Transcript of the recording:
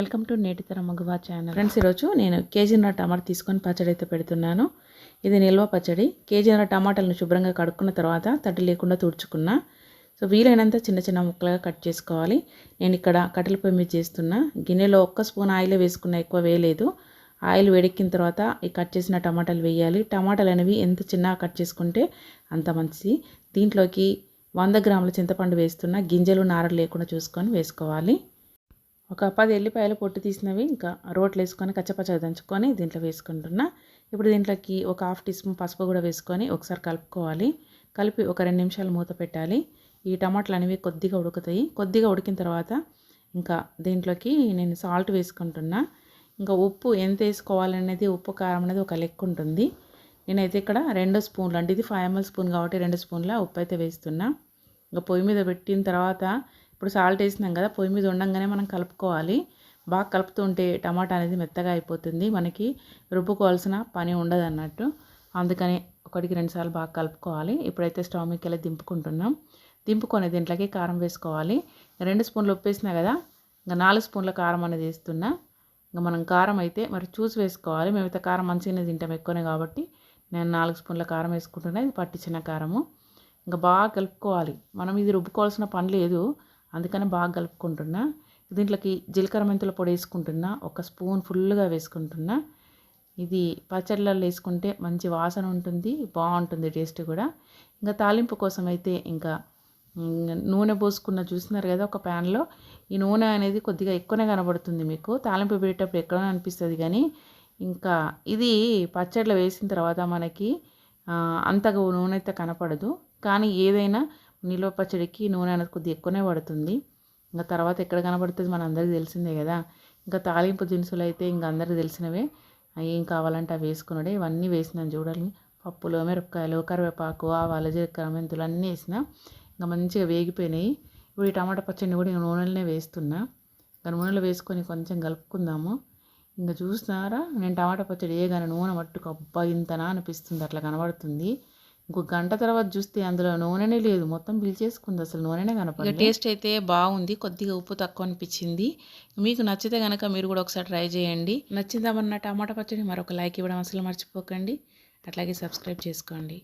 Welcome to నేటితర మగువా channel friends ఈరోజు నేను కేజీన్నర టమాటా తీసుకొని పచ్చడి అయితే పెడుతున్నాను. ఇది నిల్వ పచ్చడి. కేజీన్నర టమాటాలను శుభ్రంగా కడుక్కున్న తర్వాత తడి లేకుండా తుడుచుకున్నా. సో వీలైనంత చిన్న చిన్న ముక్కలుగా కట్ చేసుకోవాలి. నేను ఇక్కడ కట్టెల పొయ్యి మీద చేస్తున్నా. గిన్నెలో ఒక్క స్పూన్ ఆయిల్ వేసుకున్నా ఎక్కువ వేయలేదు. ఆయిల్ వేడెక్కిన తర్వాత ఈ కట్ చేసిన టమాటాలు వేయాలి. టమాటాలు అనేవి ఎంత చిన్నగా కట్ చేసుకుంటే అంత మంచిది. దీంట్లోకి వంద గ్రాముల చింతపండు వేస్తున్నా. గింజలు నారలు లేకుండా చూసుకొని వేసుకోవాలి. ఒక పది ఎల్లిపాయలు పొట్టు తీసినవి ఇంకా రోట్లు వేసుకొని కచ్చపచ్చగా దంచుకొని దీంట్లో వేసుకుంటున్నా. ఇప్పుడు దీంట్లోకి ఒక హాఫ్ టీ స్పూన్ పసుపు కూడా వేసుకొని ఒకసారి కలుపుకోవాలి. కలిపి ఒక రెండు నిమిషాలు మూత పెట్టాలి. ఈ టమాటాలు అనేవి కొద్దిగా ఉడుకుతాయి. కొద్దిగా ఉడికిన తర్వాత ఇంకా దీంట్లోకి నేను సాల్ట్ వేసుకుంటున్నా. ఇంకా ఉప్పు ఎంత వేసుకోవాలనేది ఉప్పు కారం అనేది ఒక లెక్క ఉంటుంది. నేనైతే ఇక్కడ రెండు స్పూన్లు అంటే ఇది ఫైవ్ ఎంఎల్ స్పూన్ కాబట్టి రెండు స్పూన్ల ఉప్పు అయితే వేస్తున్నా. ఇంకా పొయ్యి మీద పెట్టిన తర్వాత ఇప్పుడు సాల్ట్ వేసినాం కదా పొయ్యి మీద ఉండగానే మనం కలుపుకోవాలి. బాగా కలుపుతుంటే టమాటా అనేది మెత్తగా అయిపోతుంది. మనకి రుబ్బుకోవాల్సిన పని ఉండదు అన్నట్టు. అందుకని ఒకటికి రెండుసార్లు బాగా కలుపుకోవాలి. ఇప్పుడైతే స్టవ్ మీదకి వెళ్ళి దింపుకుంటున్నాం. దింపుకొని దీంట్లోకి కారం వేసుకోవాలి. రెండు స్పూన్లు ఉప్పు వేసినా కదా ఇంకా నాలుగు స్పూన్ల కారం అనేది వేస్తున్నా. ఇంకా మనం కారం అయితే మరి చూసి వేసుకోవాలి. మేమైతే కారం మంచిగానే తింటాం ఎక్కువనే కాబట్టి. నేను నాలుగు స్పూన్ల కారం వేసుకుంటున్నా. ఇది పట్టించిన కారము. ఇంకా బాగా కలుపుకోవాలి. మనం ఇది రుబ్బుకోవాల్సిన పని లేదు. అందుకని బాగా కలుపుకుంటున్నా. దీంట్లోకి జీలకర్ర మెంతుల పొడి వేసుకుంటున్నా. ఒక స్పూన్ ఫుల్గా వేసుకుంటున్నా. ఇది పచ్చళ్ళల్లో వేసుకుంటే మంచి వాసన ఉంటుంది బాగుంటుంది టేస్ట్ కూడా. ఇంకా తాలింపు కోసం అయితే ఇంకా నూనె పోసుకున్న చూస్తున్నారు కదా ఒక ప్యాన్లో. ఈ నూనె అనేది కొద్దిగా ఎక్కువనే కనబడుతుంది మీకు. తాలింపు పెట్టేటప్పుడు ఎక్కడో అనిపిస్తుంది కానీ ఇంకా ఇది పచ్చడిలో వేసిన తర్వాత మనకి అంతగా నూనె అయితే కనపడదు. కానీ ఏదైనా నిలువ పచ్చడికి నూనె అనేది కొద్దిగా ఎక్కువనే పడుతుంది. ఇంకా తర్వాత ఎక్కడ కనబడుతుంది మన అందరికీ తెలిసిందే కదా. ఇంకా తాలింపు దినుసులు అయితే ఇంకా అందరికీ తెలిసినవే. ఏం కావాలంటే అవి వేసుకున్నాడే. ఇవన్నీ వేసినాను చూడాలి పప్పులు మిరపకాయలు కరివేపాకు ఆవాలు జీలకర్ర మెంతులు అన్నీ వేసిన ఇంకా మంచిగా వేగిపోయినాయి. ఇప్పుడు ఈ టమాటా పచ్చడిని కూడా నూనెలనే వేస్తున్నా. ఇంకా నూనెలో వేసుకొని కొంచెం కలుపుకుందాము. ఇంకా చూస్తున్నారా నేను టమాటా పచ్చడి వేయగానే నూనె మట్టుకు అబ్బా ఇంతనా అనిపిస్తుంది. అట్లా కనబడుతుంది. ఇంకొక గంట తర్వాత చూస్తే అందులో నూనెనే లేదు. మొత్తం పిలిచేసుకుంది అసలు నూనెనే కనపడదు టేస్ట్ అయితే బాగుంది. కొద్దిగా ఉప్పు తక్కువ అనిపించింది. మీకు నచ్చితే కనుక మీరు కూడా ఒకసారి ట్రై చేయండి. నచ్చిందామన్న టమాటా పచ్చడి మరొక లైక్ ఇవ్వడం అసలు మర్చిపోకండి. అట్లాగే సబ్స్క్రైబ్ చేసుకోండి.